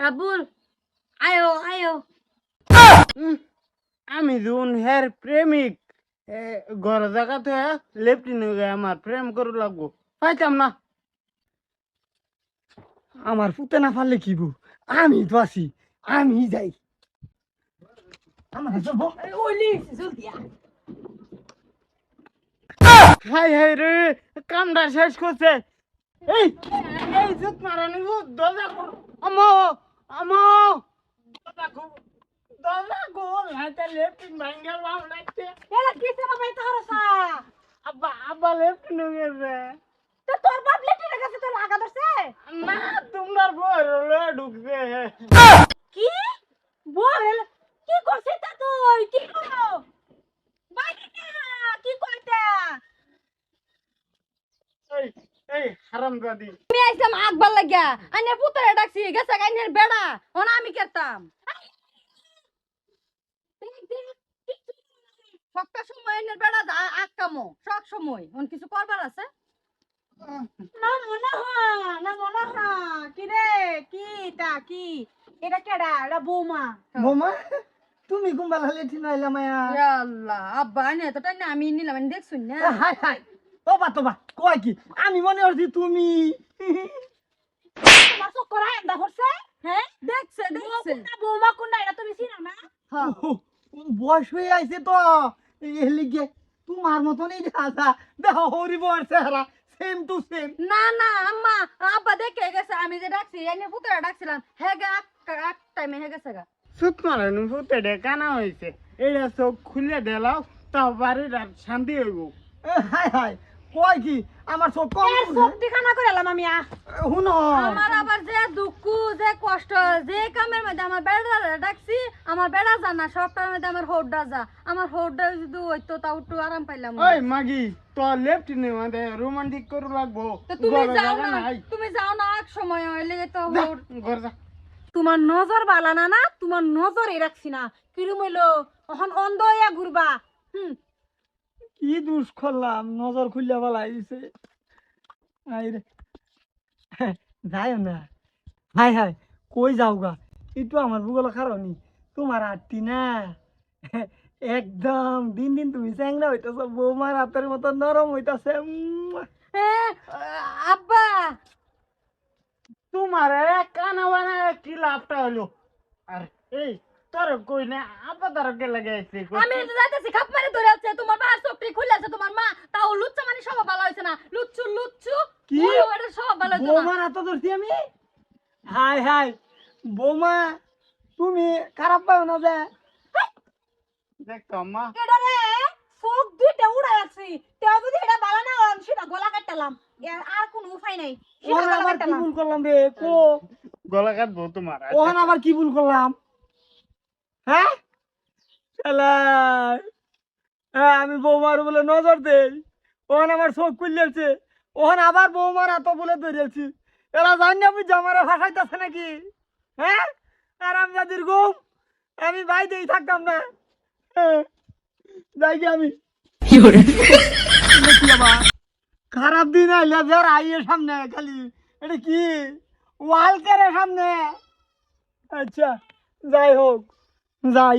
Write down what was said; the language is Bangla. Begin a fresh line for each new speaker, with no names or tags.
রাবুল আয়ো আয়ো
আমি যখন হের প্রেমিক। ঘর জায়গা তো লেফটিন আমার প্রেম করু লাগবো। পাইতাম না।
আমার পুতে না পারলে কি বউ? আমি তো আছি আমি যাই। আমার
হাই হাই রে কামটা শেষ করছে। এই এই জুত মারানি দরজা খোল। আমো আমো দরজা খোল দরজা খোল হাতে লেফটিন ভাঙ্গা বাম লাগছে
এলা কিসে বাবা এটা হরসা
আব্বা আব্বা লেফটিন গেছে
তো তোর বাপ লেটে গেছে তোর লাগা ধরছে
না তোমার বড় লো ঢুকছে
কি বল কি করছিস তা তুই কি করো বাইরে না কি করতে
এই এই হারামজাদি
আমি আইসাম আকবার লাগিয়া। আইনের পুতরে ডাকছি গেছে আইনের বেড়া। ওনা আমি কেতাম সবটা সময় আইনের বেড়া আগ কামো সব সময়। অন কিছু করবার আছে? না মনে হয় না মনে হয়। কি রে? কি তা কি? এটা কেডা? এটা বৌমা।
বৌমা? তুমি কুম্বাল হলে ঠিক নাইলা মায়া
আল্লাহ। আব্বা নে তো টাইনে আমি নিলাম দেখছুন না।
হাই হাই তোবা তোবা কয় কি? আমি মনে করছি তুমি।
তোমার চক্কর আন্দা করছে? হ্যাঁ? দেখছে দেখছে। বৌমা কোনটা এটা তুমি চিনো না? হ্যাঁ।
বয়স হয়ে আইছে তো। এই লিগে তোমার মতন এই রাজা। দেখো হরিব আর চেহারা সেম টু সেম
না না আম্মা আব্বা দেখে গেছে আমি যে ডাকছি এনে পুতরা ডাকছিলাম। হে গা এক টাইমে হে গেছে গা।
সুত মারানি এটা চোখ খুলে দিলাও তাও বাড়ির শান্তি হইব।
হাই হাই কয় কি? আমার সব কম
এর শক্তি খানা করে এলাম আমি আমার আবার যে দুঃখ যে কষ্ট যে কামের মধ্যে আমার বেড়া ডাকছি আমার বেড়া জানা সবটার মধ্যে আমার হোড্ডা যা। আমার হোড্ডা যদি হইতো তাও একটু আরাম পাইলাম।
ওই মাগি তো মানে রোমান্টিক করু লাগবো।
তুমি যাও না তুমি যাও না এক সময় হইলে তো
ঘর যা।
তোমার নজর বালা না না তোমার নজর এ রাখছি না। কিরম হইল? এখন অন্ধ হইয়া ঘুরবা। হুম
কি দুষ করলাম? নজর খুললে বলা দিছে যাই না। হাই হাই। কই যাও গা? একটু আমার ভূগোল কারণই তোমার আটটি না? একদম। দিন দিন তুমি চ্যাংরা হইতেছ বৌমার হাতের মতো নরম হইতাছে।
আব্বা!
তোমার কানা বানা কি লাভটা হলো। আর এই তোর কই না? আপা তার কে লাগাইছে।
আমি তো যাইতেছি খাপ মারি ধরে আছে। তোমার আছে তোমার মা তাও লুচ্চা মানে সব ভালো হয়েছে না। লুচ্চু লুচ্চু।
কি?
ওটা সব ভালো হয়েছে না।
বৌমার হাতে ধরছি আমি? হাই হাই। বৌমা তুমি খারাপ পাও না যে?
দেখতো আম্মা।
এটা রে চোখ দুইটা আছি তেও যদি এটা ভালো না হয়, সেটা গলা কাটতালাম আর কোনো উপায় নাই।
ওখানে আবার কি ভুল করলাম রে? কো।
গলা কাটবো তোমার
ওখানে আবার কি ভুল করলাম? হ্যাঁ। হ্যাঁ আমি বৌমার বলে নজর দেই। ওখানে আমার চোখ খুললেছে। ওখানে আবার বৌমার এত বলে ধরেছি। এরা জানি বুঝছি আমার ভাষাইতেছে নাকি? হ্যাঁ? আর আমি যাদের ঘুম আমি বাইরেই থাকতাম না। হ্যাঁ, যাই কি আমি খারাপ দিন আইলে যার আইয়ের সামনে খালি এটা কি? ওয়ালকারের সামনে? আচ্ছা যাই হোক যাই।